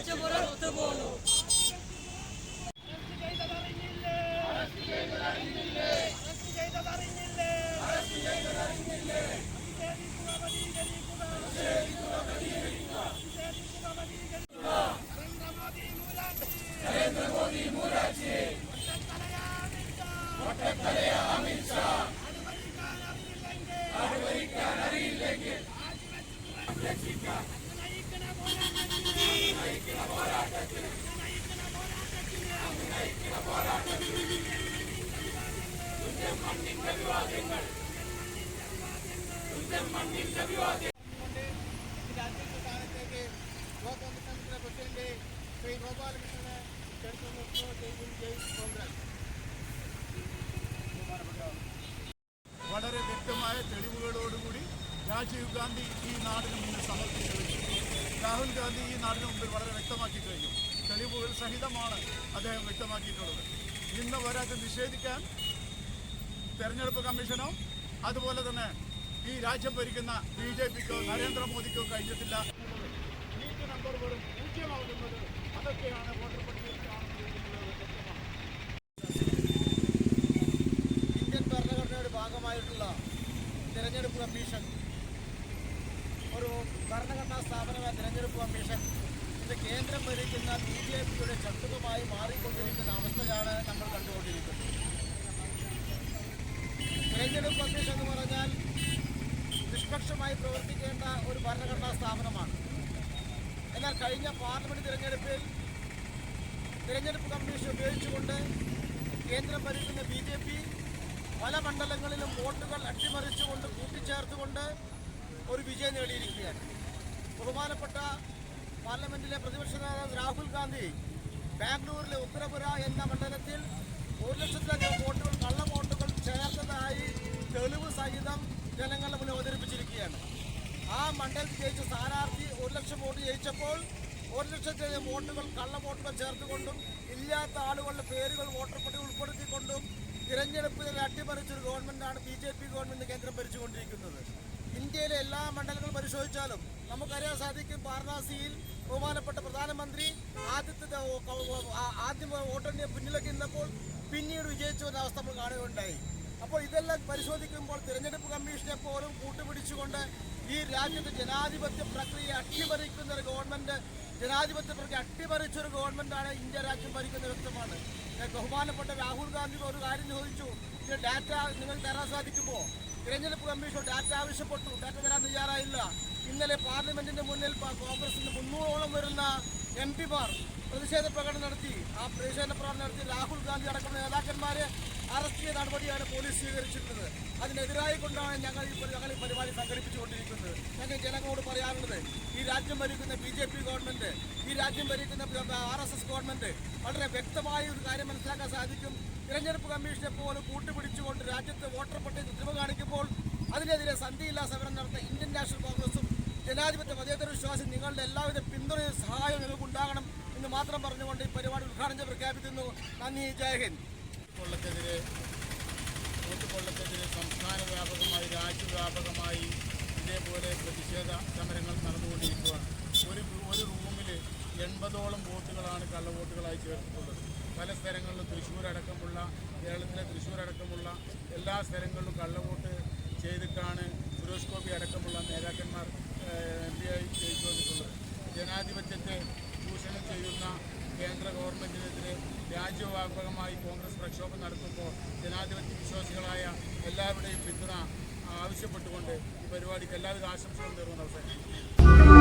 What the? വളരെ വ്യക്തമായ തെളിവുകളോടുകൂടി രാജീവ് ഗാന്ധി ഈ നാടിന് മുന്നിൽ സമർപ്പിച്ചു രാഹുൽ ഗാന്ധി ഈ നാടിന് മുമ്പിൽ വളരെ വ്യക്തമാക്കി കഴിഞ്ഞു. തെളിവുകൾ സഹിതമാണ് അദ്ദേഹം വ്യക്തമാക്കിയിട്ടുള്ളത്. ഇന്ന് വരെ നിഷേധിക്കാൻ തെരഞ്ഞെടുപ്പ് കമ്മീഷനോ അതുപോലെ തന്നെ ഈ രാജ്യം ഭരിക്കുന്ന ബി ജെ പിക്കോ നരേന്ദ്രമോദിക്കോ കഴിഞ്ഞിട്ടില്ല. നമ്പർ അതൊക്കെയാണ് ഇന്ത്യൻ ഭരണഘടനയുടെ ഭാഗമായിട്ടുള്ള തിരഞ്ഞെടുപ്പ് കമ്മീഷൻ ഒരു ഭരണഘടനാ സ്ഥാപനമായ തിരഞ്ഞെടുപ്പ് കമ്മീഷൻ ഇന്ന് കേന്ദ്രം ഭരിക്കുന്ന ബി ജെ പിയുടെ ശത്രുതമായി മാറിക്കൊണ്ടിരിക്കുന്ന അവസ്ഥയാണ് നമ്മൾ കണ്ടുകൊണ്ടിരിക്കുന്നത്. തിരഞ്ഞെടുപ്പ് കമ്മീഷൻ എന്ന് പറഞ്ഞാൽ നിഷ്പക്ഷമായി പ്രവർത്തിക്കേണ്ട ഒരു ഭരണഘടനാ സ്ഥാപനമാണ്. എന്നാൽ കഴിഞ്ഞ പാർലമെന്റ് തിരഞ്ഞെടുപ്പിൽ തിരഞ്ഞെടുപ്പ് കമ്മീഷൻ ഉപയോഗിച്ചുകൊണ്ട് കേന്ദ്രം ഭരിക്കുന്ന ബി ജെ പി പല മണ്ഡലങ്ങളിലും വോട്ടുകൾ അട്ടിമറിച്ചുകൊണ്ട് കൂട്ടിച്ചേർത്തുകൊണ്ട് ഒരു വിജയം നേടിയിരിക്കുകയാണ്. ബഹുമാനപ്പെട്ട പാർലമെന്റിലെ പ്രതിപക്ഷ നേതാവ് രാഹുൽ ഗാന്ധി ബാംഗ്ലൂരിലെ ഉത്തരപുര എന്ന മണ്ഡലത്തിൽ ഒരു ലക്ഷത്തിലധികം വോട്ടുകൾ കള്ള വോട്ടുകൾ ചേർത്തതായി തെളിവ് സഹിതം ജനങ്ങളുടെ മുന്നിൽ അവതരിപ്പിച്ചിരിക്കുകയാണ്. ആ മണ്ഡലത്തിൽ ജയിച്ച സ്ഥാനാർത്ഥി ഒരു ലക്ഷം വോട്ട് ജയിച്ചപ്പോൾ ഒരു ലക്ഷത്തിലധികം വോട്ടുകൾ കള്ള വോട്ടുകൾ ചേർത്തുകൊണ്ടും ഇല്ലാത്ത ആളുകളുടെ പേരുകൾ വോട്ടർ പട്ടിക ഉൾപ്പെടുത്തിക്കൊണ്ടും തിരഞ്ഞെടുപ്പിൽ അട്ടിമറിച്ചൊരു ഗവൺമെന്റാണ് ബി ജെ പി ഗവൺമെന്റ് കേന്ദ്രം ഭരിച്ചുകൊണ്ടിരിക്കുന്നത്. ഇന്ത്യയിലെ എല്ലാ മണ്ഡലങ്ങളും പരിശോധിച്ചാലും നമുക്കറിയാൻ സാധിക്കും വാരണാസിയിൽ ബഹുമാനപ്പെട്ട പ്രധാനമന്ത്രി ആദ്യത്തെ ആദ്യം വോട്ടെണ്ണിയെ പിന്നിലേക്ക് നിന്നപ്പോൾ പിന്നീട് വിജയിച്ചു എന്ന അവസ്ഥ നമ്മൾ കാണുകയുണ്ടായി. അപ്പോൾ ഇതെല്ലാം പരിശോധിക്കുമ്പോൾ തിരഞ്ഞെടുപ്പ് കമ്മീഷനെ പോലും കൂട്ടുപിടിച്ചുകൊണ്ട് ഈ രാജ്യത്തെ ജനാധിപത്യ പ്രക്രിയ അട്ടിമറിക്കുന്ന ഒരു ഗവൺമെന്റ് ജനാധിപത്യ പ്രക്രിയ അട്ടിമറിച്ച ഒരു ഗവൺമെന്റാണ് ഇന്ത്യ രാജ്യം ഭരിക്കുന്ന വ്യക്തമാണ്. ബഹുമാനപ്പെട്ട രാഹുൽ ഗാന്ധി ഒരു കാര്യം ചോദിച്ചു. ഇത് ഡാറ്റ നിങ്ങൾ തരാൻ സാധിക്കുമോ? തിരഞ്ഞെടുപ്പ് കമ്മീഷൻ ഡാറ്റ ആവശ്യപ്പെട്ടു. ഡാറ്റ തരാൻ തയ്യാറായില്ല. ഇന്നലെ പാർലമെന്റിന്റെ മുന്നിൽ കോൺഗ്രസിന്റെ മുന്നൂറോളം വരുന്ന എം പിമാർ പ്രതിഷേധ പ്രകടനം നടത്തി. ആ പ്രതിഷേധ പ്രകടനം നടത്തി രാഹുൽ ഗാന്ധി അടക്കമുള്ള നേതാക്കന്മാരെ അറസ്റ്റ് ചെയ്ത നടപടിയാണ് പോലീസ് സ്വീകരിച്ചിട്ടുള്ളത്. അതിനെതിരായി കൊണ്ടാണ് ഞങ്ങൾ ഞങ്ങൾ ഈ പരിപാടി സംഘടിപ്പിച്ചുകൊണ്ടിരിക്കുന്നത്. ഞങ്ങൾ ജനങ്ങളോട് പറയാനുള്ളത് ഈ രാജ്യം ഭരിക്കുന്ന ബി ജെ പി ഗവൺമെന്റ് ഈ രാജ്യം ഭരിക്കുന്ന ആർ എസ് എസ് ഗവൺമെന്റ് വളരെ വ്യക്തമായ ഒരു കാര്യം മനസ്സിലാക്കാൻ സാധിക്കും. തിരഞ്ഞെടുപ്പ് കമ്മീഷനെ പോലും കൂട്ടുപിടിച്ചുകൊണ്ട് രാജ്യത്ത് വോട്ടർ പട്ടിക കൃത്രിമ കാണിക്കുമ്പോൾ അതിനെതിരെ സന്ധിയില്ലാ സമരം നടത്തുന്ന ഇന്ത്യൻ നാഷണൽ കോൺഗ്രസും ജനാധിപത്യ മതേതര വിശ്വാസം നിങ്ങളുടെ എല്ലാവിധ പിന്തുണയും സഹായവും നിങ്ങൾക്ക് ഉണ്ടാകണം എന്ന് മാത്രം പറഞ്ഞുകൊണ്ട് ഈ പരിപാടി ഉദ്ഘാടനം പ്രഖ്യാപിക്കുന്നു. നന്ദി ജയ് ഹിന്ദ്. കൊള്ളക്കെതിരെ വോട്ട് കൊള്ളക്കെതിരെ സംസ്ഥാന വ്യാപകമായി രാജ്യവ്യാപകമായി ഇതേപോലെ പ്രതിഷേധ സമരങ്ങൾ നടന്നുകൊണ്ടിരിക്കുകയാണ്. ഒരു ഒരു റൂമിൽ എൺപതോളം വോട്ടുകളാണ് കള്ളവോട്ടുകളായി ചേർത്തിട്ടുള്ളത്. പല സ്ഥലങ്ങളിലും തൃശ്ശൂർ അടക്കമുള്ള കേരളത്തിലെ തൃശ്ശൂർ അടക്കമുള്ള എല്ലാ സ്ഥലങ്ങളിലും കള്ളവോട്ട് ചെയ്തിട്ടാണ് ഗോപി അടക്കമുള്ള നേതാക്കന്മാർ എം പി ആയി വന്നിട്ടുള്ളത് ജനാധിപത്യത്തെ കേന്ദ്ര ഗവൺമെന്റിനെതിരെ രാജ്യവ്യാപകമായി കോൺഗ്രസ് പ്രക്ഷോഭം നടത്തുമ്പോൾ ജനാധിപത്യ വിശ്വാസികളായ എല്ലാവരുടെയും പിന്തുണ ആവശ്യപ്പെട്ടുകൊണ്ട് ഈ പരിപാടിക്ക് എല്ലാവിധ ആശംസകളും നേർന്ന അവസരം